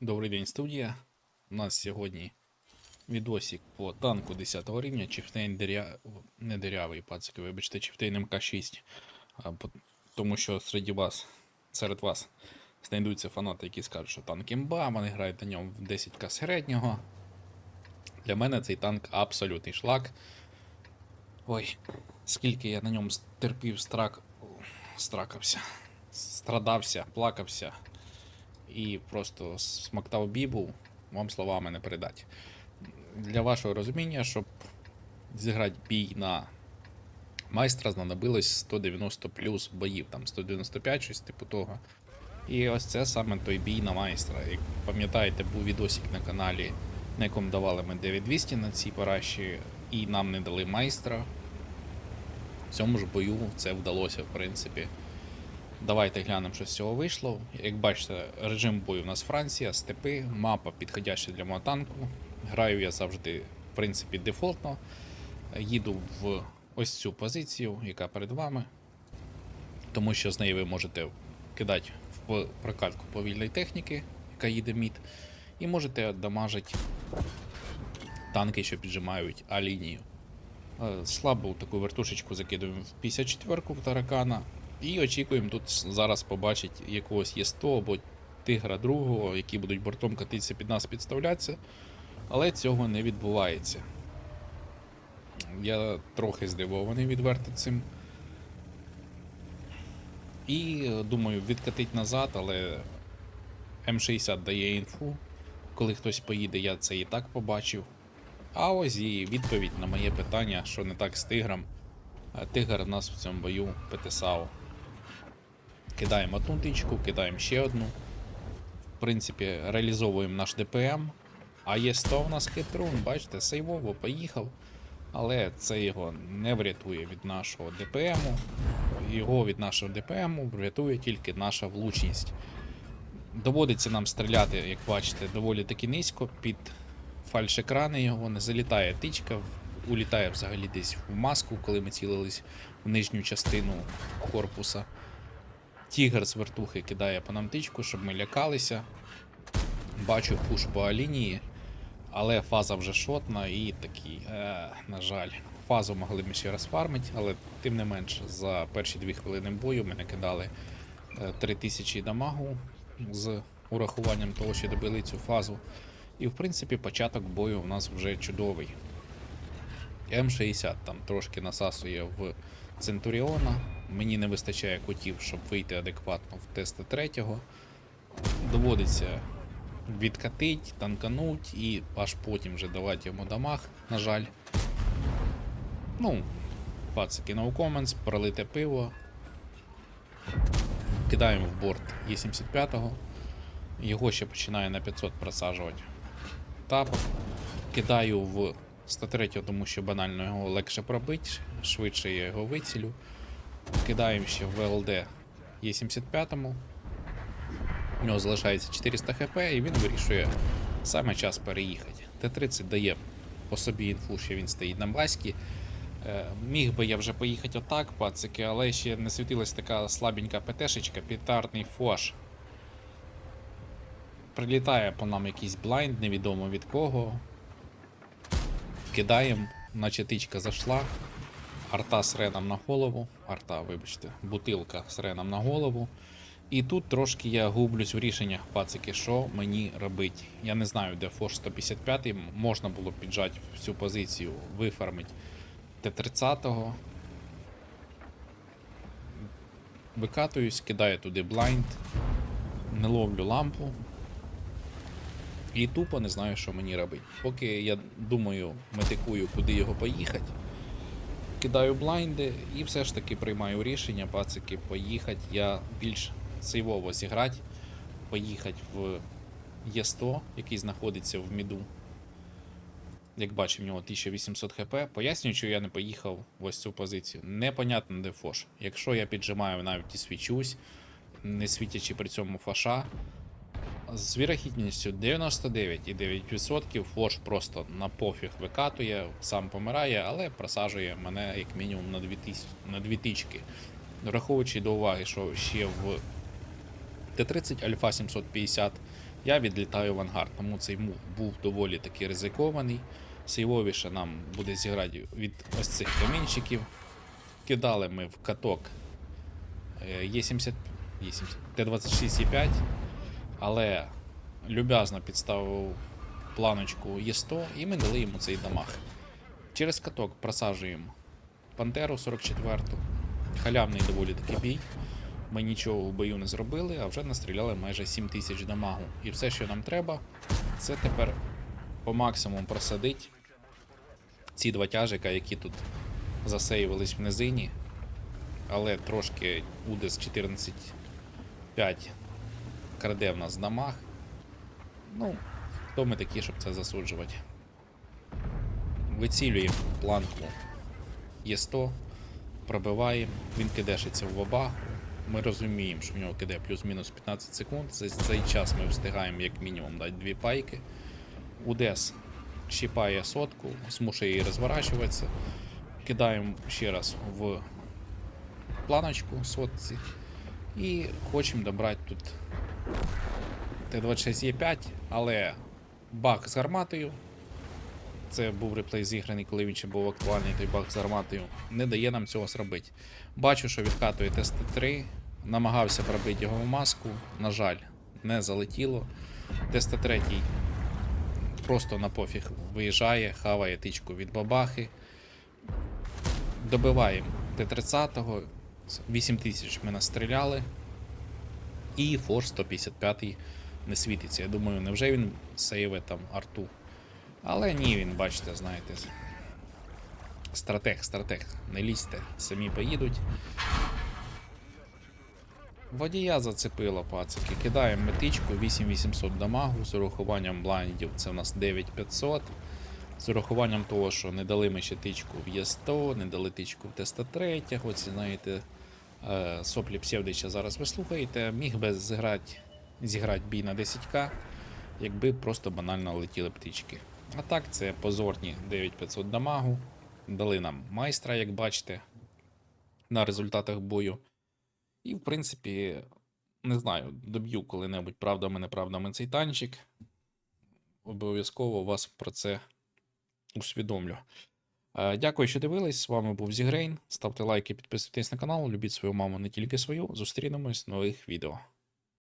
Добрий день, студія. У нас сьогодні відосик по танку 10 рівня, Чифтейн диря... не дирявий, пацики, вибачте, Чифтейн МК6. Тому що серед вас, серед вас знайдуться фанати, які скажуть, що танк імба, вони грають на ньому в 10к середнього. Для мене цей танк абсолютний шлак. Ой, скільки я на ньому терпів страк... стракався, страдався, плакався і просто смактав бібу, вам словами не передати. Для вашого розуміння, щоб зіграти бій на майстра, знадобилось 190 плюс боїв, там 195, щось типу того. І ось це саме той бій на майстра. Як пам'ятаєте, був відосик на каналі, на якому давали ми 9200 на цій параші, і нам не дали майстра. В цьому ж бою це вдалося, в принципі. Давайте глянемо, що з цього вийшло. Як бачите, режим бою у нас Франція, степи, мапа підходяща для мого танку. Граю я завжди, в принципі, дефолтно. Їду в ось цю позицію, яка перед вами. Тому що з неї ви можете кидати в прокатку повільної техніки, яка їде мід, і можете дамажити танки, що піджимають А-лінію. Е, Слабо таку вертушечку закидуємо в 54-ку таракана. І очікуємо тут зараз побачити якогось Є100 або тигра другого, які будуть бортом катитися під нас підставлятися. Але цього не відбувається. Я трохи здивований відверто цим. І е, думаю, відкатить назад, але М60 дає інфу. Коли хтось поїде, я це і так побачив. А ось і відповідь на моє питання, що не так з тигром. Тигр нас в цьому бою ПТСАУ. Кидаємо одну тичку, кидаємо ще одну. В принципі, реалізовуємо наш ДПМ. А є 100 у нас хитрун, бачите, сейвово поїхав. Але це його не врятує від нашого ДПМу. Його від нашого ДПМу врятує тільки наша влучність. Доводиться нам стріляти, як бачите, доволі таки низько під фальш-екрани його, не залітає тичка, улітає взагалі десь в маску, коли ми цілились в нижню частину корпуса. Тігр з вертухи кидає по нам тичку, щоб ми лякалися. Бачу пуш по лінії, але фаза вже шотна і такий, е, на жаль, фазу могли ми ще раз фармити, але тим не менш, за перші дві хвилини бою ми накидали е, 3000 дамагу з урахуванням того, що добили цю фазу. І в принципі початок бою у нас вже чудовий. М60 там трошки насасує в Центуріона. Мені не вистачає кутів, щоб вийти адекватно в теста третього. Доводиться відкатить, танкануть і аж потім вже давати йому дамаг, на жаль. Ну, пацики, no comments, пролите пиво. Кидаємо в борт Е75-го. Його ще починає на 500 просаджувати тапок. Кидаю в 103, тому що банально його легше пробити, швидше я його вицілю. Кидаємо ще в ЛД Е75. У нього залишається 400 хп і він вирішує саме час переїхати. Т-30 дає по собі інфу, що він стоїть на баські. Е, Міг би я вже поїхати отак, пацики, але ще не світилась така слабенька ПТшечка, пітарний фош. Прилітає по нам якийсь блайнд, невідомо від кого. Кидаємо, наче тичка зайшла. Арта з реном на голову. Арта, вибачте, бутилка з реном на голову. І тут трошки я гублюсь в рішеннях, пацики, що мені робити. Я не знаю, де Фош 155 можна було піджати в цю позицію, вифармити Т-30. Викатуюсь, кидаю туди блайнд, не ловлю лампу. І тупо не знаю, що мені робити. Поки я думаю, метикую, куди його поїхати. Кидаю блайнди і все ж таки приймаю рішення, пацики, поїхати. Я більш сейвово зіграти, поїхати в Є100, який знаходиться в міду. Як бачив, в нього 1800 хп. Пояснюю, що я не поїхав в ось цю позицію. Непонятно, де фош. Якщо я піджимаю навіть і свічусь, не світячи при цьому фаша, з вірогідністю 99,9% фош просто на пофіг викатує, сам помирає, але просаджує мене як мінімум на 2000, на 2 тички. Враховуючи до уваги, що ще в Т-30 Альфа 750 я відлітаю в ангар. Тому цей мув був доволі таки ризикований. Сейвовіше нам буде зіграти від ось цих камінчиків. Кидали ми в каток е, Є70, Є70, Т-26Е5, але люб'язно підставив планочку Є100 і ми дали йому цей дамаг. Через каток просаджуємо Пантеру 44-ту. Халявний доволі такий бій. Ми нічого в бою не зробили, а вже настріляли майже 7 тисяч дамагу. І все, що нам треба, це тепер по максимуму просадить ці два тяжика, які тут засейвились в низині. Але трошки УДЕС 14.5 краде в нас дамаг. Ну, хто ми такі, щоб це засуджувати? Вицілюємо планку Є100, пробиваємо, він кидешиться в вабах. Ми розуміємо, що в нього киде плюс-мінус 15 секунд. За цей час ми встигаємо як мінімум дати дві пайки. УДЕС щіпає сотку, змушує її розворачуватися. Кидаємо ще раз в планочку сотці. І хочемо добрати тут Т-26Е5, але баг з гарматою. Це був реплей зіграний, коли він ще був актуальний, той баг з гарматою. Не дає нам цього зробити. Бачу, що відкатує ТСТ-3, намагався пробити його в маску. На жаль, не залетіло. ТСТ-3 просто на пофіг виїжджає, хаває тичку від бабахи. Добиваємо Т-30, 8000 ми настріляли. І Форс 155 не світиться. Я думаю, невже він сейве там арту. Але ні, він, бачите, знаєте. Стратег, стратег, не лізьте, самі поїдуть. Водія зацепило, пацики. Кидаємо метичку 8800 дамагу з урахуванням блайндів. Це в нас 9500. З урахуванням того, що не дали ми ще тичку в Є100, не дали тичку в Т-103, оці, знаєте, соплі Псевдича зараз ви слухаєте, міг би зіграти, зіграти бій на 10к, якби просто банально летіли птички. А так, це позорні 9500 дамагу. Дали нам майстра, як бачите, на результатах бою. І, в принципі, не знаю, доб'ю коли-небудь правдами-неправдами цей танчик. Обов'язково вас про це усвідомлю. Е, Дякую, що дивились. З вами був Зігрейн. Ставте лайки, підписуйтесь на канал, любіть свою маму, не тільки свою. Зустрінемось в нових відео.